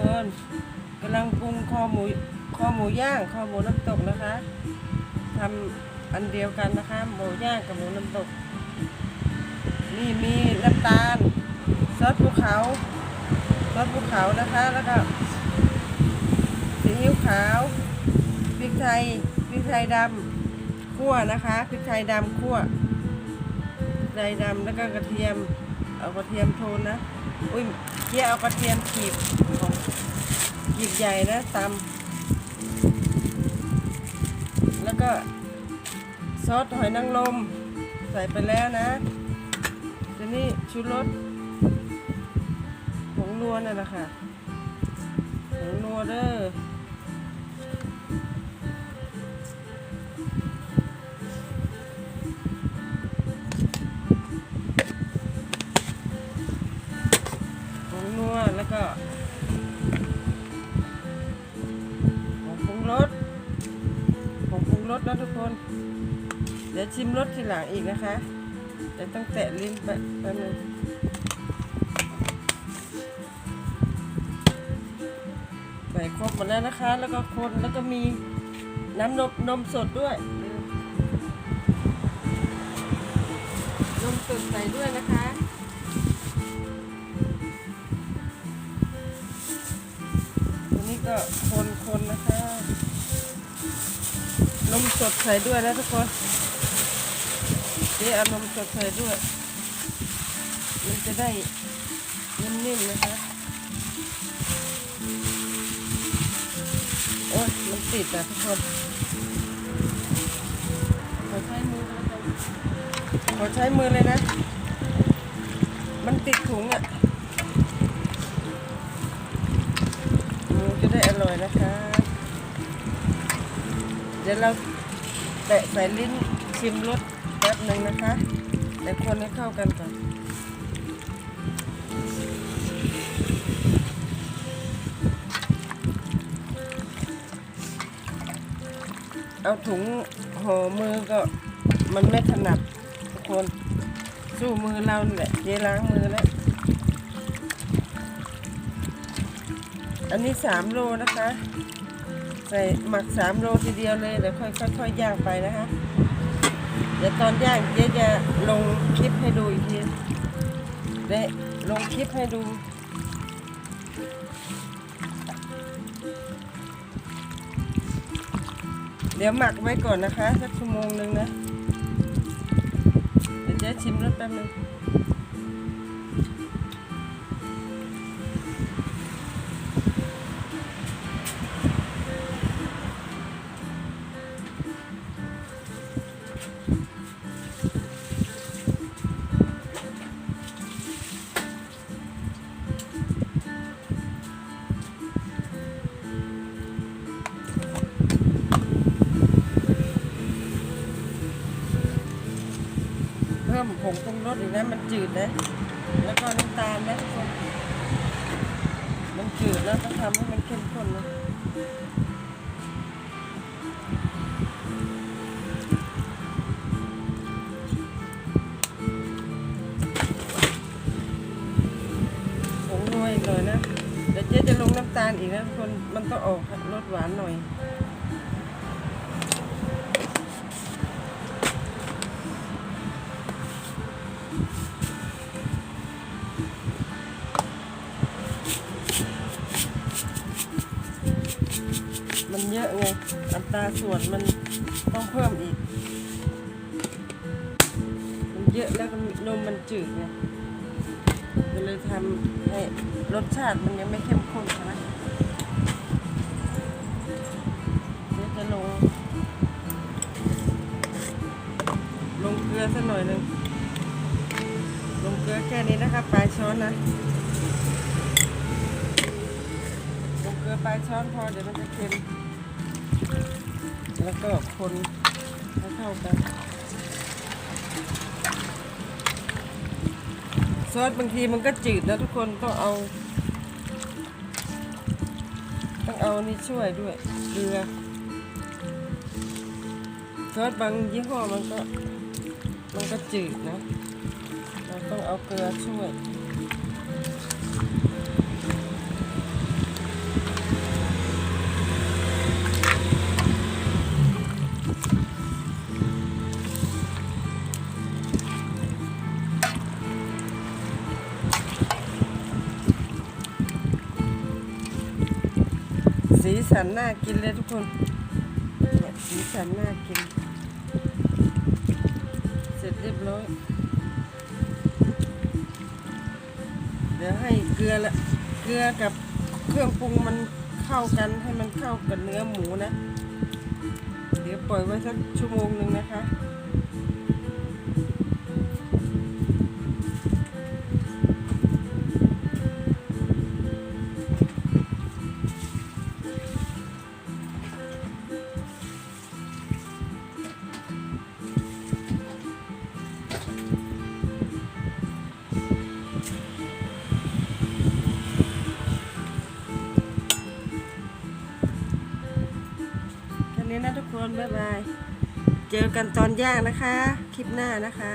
คนกำลังปรุงคอหมูคอหมูย่างคอหมูน้ำตกนะคะทำอันเดียวกันนะคะหมูย่างกับหมูน้ำตก นี่มีน้ำตาลซอสภูเขาซอสภูเขานะคะแล้วก็ซีอิ๊วขาวพริกไทยพริกไทยดำคั่วนะคะพริกไทยดำคั่วพริกไทยดำแล้วก็กระเทียมเอากระเทียมโทนนะอุ้ยเกี่ยเอากระเทียมขีบของ ขีบใหญ่นะตำแล้วก็ซอสหอยนางรมใส่ไปแล้วนะทีนี้ชูรสผงนัวนั่นแหละค่ะผงนัวเด้อผงนัวแล้วก็ นะทุกคน เดี๋ยวชิมรสทีหลังอีกนะคะเดี๋ยวต้องแตะลิ้นไปแป๊บนึงใส่ครบหมดแล้วนะคะ แล้วก็คนแล้วก็มีน้ำนมนมสดด้วย นมสดใส่ด้วยนะคะันนี้ก็คนคนนะคะ สดใส่ด้วยนะทุกคนเดี๋ยวเอานมสดใส่ด้วย มันจะได้นิ่มๆนะคะโอ๊ยมันติดอะทุกคนขอใช้มือแล้วกันขอใช้มือเลยนะ มันติดถุงอะหมูจะได้อร่อยนะคะ เดี๋ยวเรา แตะใส่ลิ้นชิมรสแป๊บหนึ่งนะคะ แต่คนให้เข้ากันก่อนเอาถุงห่อมือก็มันไม่ถนัดทุกคนสู้มือเราแหละเจล้างมือแล้ว อันนี้สามโลนะคะ ใส่หมักสามโลทีเดียวเลยเดี๋ยวค่อยค่อยๆย่างไปนะคะเดี๋ยวตอนย่างเจ๊จะลงคลิปให้ดูอีกทีเด้ลงคลิปให้ดูเดี๋ยวหมักไว้ก่อนนะคะ สักชั่วโมงหนึ่งนะ เดี๋ยวเจ๊ชิมรสแป๊บนึง พิ่มผงปรุงรสอีกนะมันจืดนะแล้วก็น้ำตาลนะทุกคนมันจืดแล้วต้องทำให้มันเข้มข้นนะผงนวยหน่อยนะเดี๋ยวเจ๊จะลงน้ำตาลอีกนะทุกคนมันต้องออกรสหวานหน่อย มันเยอะไง อัตราส่วนมันต้องเพิ่มอีก มันเยอะแล้วนมมันจืดไงก็เลยทำให้รสชาติมันยังไม่เข้มข้นใช่ไหมเดี๋ยวจะลง ลงเกลือสักหน่อยหนึ่งลงเกลือแค่นี้นะคะปลายช้อนนะลงเกลือปลายช้อนพอเดี๋ยวมันจะเค็ม แล้วก็คนให้เข้ากันซอสบางทีมันก็จืดนะทุกคนต้องเอา ต้องเอานี่ช่วยด้วยเกลือซอสบางยี่ห้อมันก็มันก็จืดนะ เราต้องเอาเกลือช่วย สีสันน่ากินเลยทุกคนเนี่ยสีสันน่ากิน เสร็จเรียบร้อย เดี๋ยวให้เกลือละ เกลือกับเครื่องปรุงมันเข้ากันให้มันเข้ากับเนื้อหมูนะ เดี๋ยวปล่อยไว้สักชั่วโมงหนึ่งนะคะ คนบ๊ายบาย เจอกันตอนย่างนะคะ คลิปหน้านะคะ